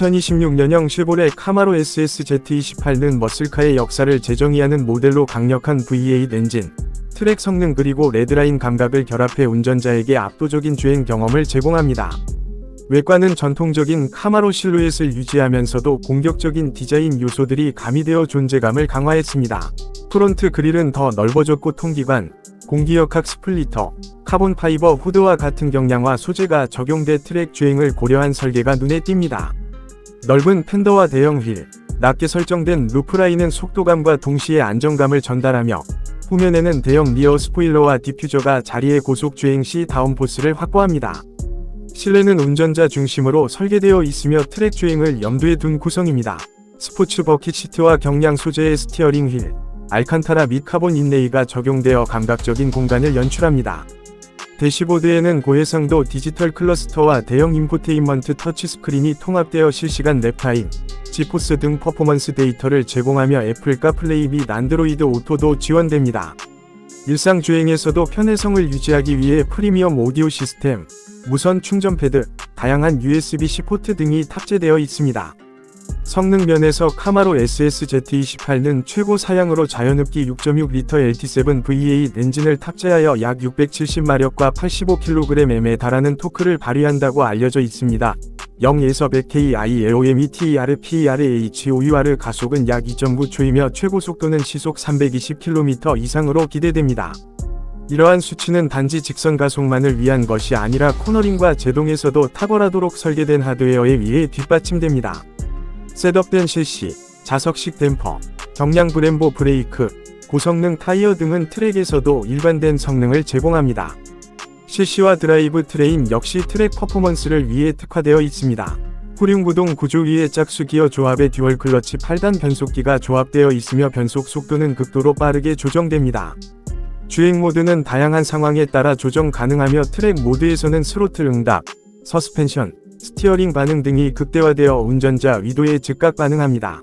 2026년형 쉐보레 카마로 SS Z28는 머슬카의 역사를 재정의하는 모델로 강력한 V8 엔진, 트랙 성능 그리고 레드라인 감각을 결합해 운전자에게 압도적인 주행 경험을 제공합니다. 외관은 전통적인 카마로 실루엣을 유지하면서도 공격적인 디자인 요소들이 가미되어 존재감을 강화했습니다. 프론트 그릴은 더 넓어졌고 통기관, 공기역학 스플리터, 카본 파이버 후드와 같은 경량화 소재가 적용돼 트랙 주행을 고려한 설계가 눈에 띕니다. 넓은 팬더와 대형 휠, 낮게 설정된 루프라인은 속도감과 동시에 안정감을 전달하며 후면에는 대형 리어 스포일러와 디퓨저가 자리에 고속 주행 시 다운포스를 확보합니다. 실내는 운전자 중심으로 설계되어 있으며 트랙 주행을 염두에 둔 구성입니다. 스포츠 버킷 시트와 경량 소재의 스티어링 휠, 알칸타라 및 카본 인레이가 적용되어 감각적인 공간을 연출합니다. 대시보드에는 고해상도 디지털 클러스터와 대형 인포테인먼트 터치스크린이 통합되어 실시간 랩타임, 지포스 등 퍼포먼스 데이터를 제공하며 애플 카플레이 및 안드로이드 오토도 지원됩니다. 일상 주행에서도 편해성을 유지하기 위해 프리미엄 오디오 시스템, 무선 충전 패드, 다양한 USB-C 포트 등이 탑재되어 있습니다. 성능 면에서 카마로 SS Z28는 최고 사양으로 자연흡기 6.6L LT7 V8 엔진을 탑재하여 약 670마력과 85kg에 달하는 토크를 발휘한다고 알려져 있습니다. 0에서 100 KILOME TER PERH OUR 가속은 약 2.9초이며 최고 속도는 시속 320km 이상으로 기대됩니다. 이러한 수치는 단지 직선 가속만을 위한 것이 아니라 코너링과 제동에서도 탁월하도록 설계된 하드웨어에 의해 뒷받침됩니다. 셋업된 실시, 자석식 댐퍼, 경량 브렘보 브레이크, 고성능 타이어 등은 트랙에서도 일반된 성능을 제공합니다. 실시와 드라이브 트레인 역시 트랙 퍼포먼스를 위해 특화되어 있습니다. 후륜구동 구조 위에 짝수 기어 조합에 듀얼 클러치 8단 변속기가 조합되어 있으며 변속 속도는 극도로 빠르게 조정됩니다. 주행 모드는 다양한 상황에 따라 조정 가능하며 트랙 모드에서는 스로틀 응답, 서스펜션, 스티어링 반응 등이 극대화되어 운전자 위도에 즉각 반응합니다.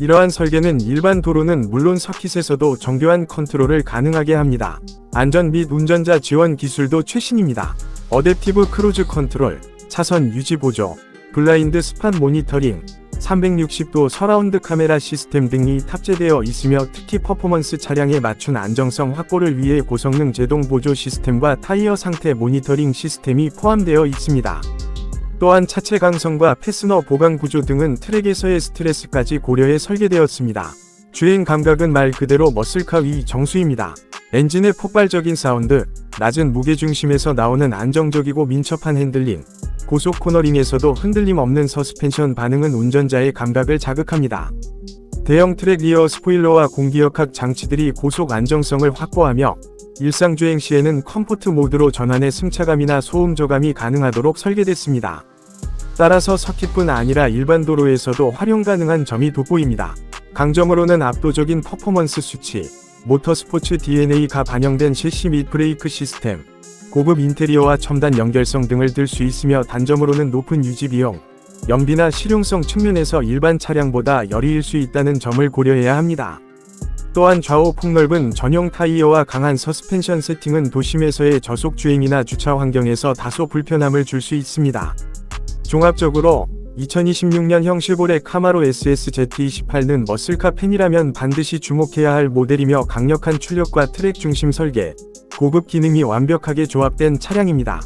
이러한 설계는 일반 도로는 물론 서킷에서도 정교한 컨트롤을 가능하게 합니다. 안전 및 운전자 지원 기술도 최신입니다. 어댑티브 크루즈 컨트롤, 차선 유지 보조, 블라인드 스팟 모니터링, 360도 서라운드 카메라 시스템 등이 탑재되어 있으며 특히 퍼포먼스 차량에 맞춘 안정성 확보를 위해 고성능 제동 보조 시스템과 타이어 상태 모니터링 시스템이 포함되어 있습니다. 또한 차체 강성과 패스너 보강 구조 등은 트랙에서의 스트레스까지 고려해 설계되었습니다. 주행 감각은 말 그대로 머슬카 위 정수입니다. 엔진의 폭발적인 사운드, 낮은 무게중심에서 나오는 안정적이고 민첩한 핸들링, 고속 코너링에서도 흔들림 없는 서스펜션 반응은 운전자의 감각을 자극합니다. 대형 트랙 리어 스포일러와 공기역학 장치들이 고속 안정성을 확보하며 일상주행 시에는 컴포트 모드로 전환해 승차감이나 소음 저감이 가능하도록 설계됐습니다. 따라서 서킷뿐 아니라 일반 도로에서도 활용 가능한 점이 돋보입니다. 강점으로는 압도적인 퍼포먼스 수치, 모터스포츠 DNA가 반영된 실시 및 브레이크 시스템, 고급 인테리어와 첨단 연결성 등을 들 수 있으며 단점으로는 높은 유지 비용, 연비나 실용성 측면에서 일반 차량보다 열이일 수 있다는 점을 고려해야 합니다. 또한 좌우 폭넓은 전용 타이어와 강한 서스펜션 세팅은 도심에서의 저속 주행이나 주차 환경에서 다소 불편함을 줄 수 있습니다. 종합적으로 2026년형 쉐보레 카마로 SS Z28는 머슬카 팬이라면 반드시 주목해야 할 모델이며 강력한 출력과 트랙 중심 설계, 고급 기능이 완벽하게 조합된 차량입니다.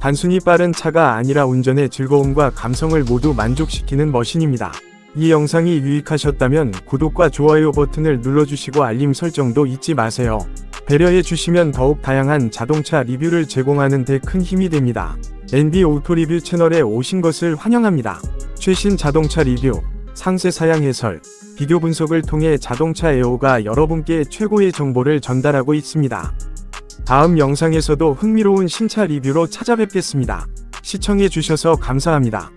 단순히 빠른 차가 아니라 운전의 즐거움과 감성을 모두 만족시키는 머신입니다. 이 영상이 유익하셨다면 구독과 좋아요 버튼을 눌러주시고 알림 설정도 잊지 마세요. 배려해 주시면 더욱 다양한 자동차 리뷰를 제공하는 데 큰 힘이 됩니다. NB 오토 리뷰 채널에 오신 것을 환영합니다. 최신 자동차 리뷰, 상세 사양 해설, 비교 분석을 통해 자동차 애호가 여러분께 최고의 정보를 전달하고 있습니다. 다음 영상에서도 흥미로운 신차 리뷰로 찾아뵙겠습니다. 시청해 주셔서 감사합니다.